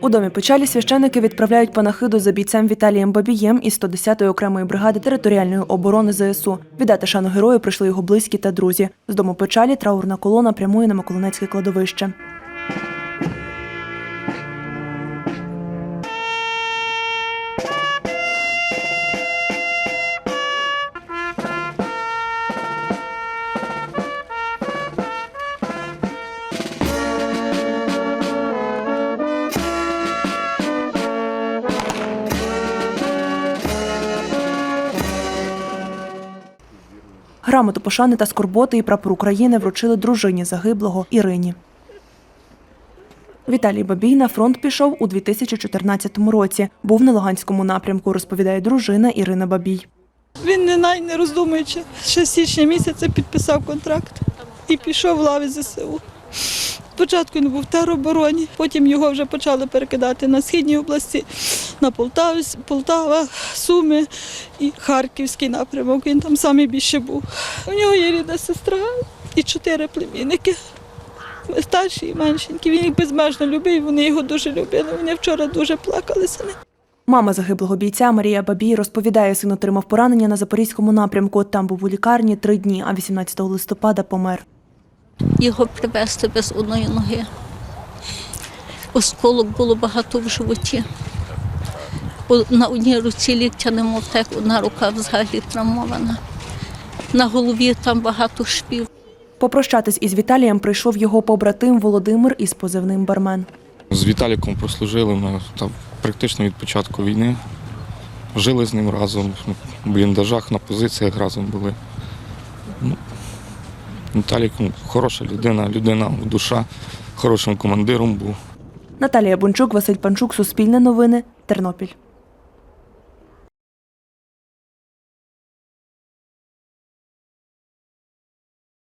У домі печалі священики відправляють панахиду за бійцем Віталієм Бабієм із 110-ї окремої бригади територіальної оборони ЗСУ. Віддати шану герою прийшли його близькі та друзі. З дому печалі траурна колона прямує на Миколинецьке кладовище. Грамоту пошани та скорботи і прапор України вручили дружині загиблого Ірині. Віталій Бабій на фронт пішов у 2014 році. Був на Луганському напрямку, розповідає дружина Ірина Бабій. Він не най не роздумуючи. Ще січня місяця підписав контракт і пішов в лави ЗСУ. Спочатку він був в теробороні, потім його вже почали перекидати на східній області, на Полтаві, Полтава, Суми і Харківський напрямок. Він там саме більше був. У нього є рідна сестра і чотири племінники. Старші і меншенькі. Він їх безмежно любив, вони його дуже любили. Вони вчора дуже плакали самі. Мама загиблого бійця Марія Бабій розповідає, син отримав поранення на запорізькому напрямку. Там був у лікарні три дні, а 18 листопада помер. Його привезти без одної ноги. Осколок було багато в животі. На одній руці ліктя не мотек, одна рука взагалі травмована. На голові там багато швів. Попрощатись із Віталієм прийшов його побратим Володимир із позивним Бармен. З Віталіком прослужили ми там, практично від початку війни. Жили з ним разом, в бліндажах, на позиціях разом були. Ну, Віталік ну, хороша людина, людина душа, хорошим командиром був. Наталія Бунчук, Василь Панчук, Суспільне новини, Тернопіль.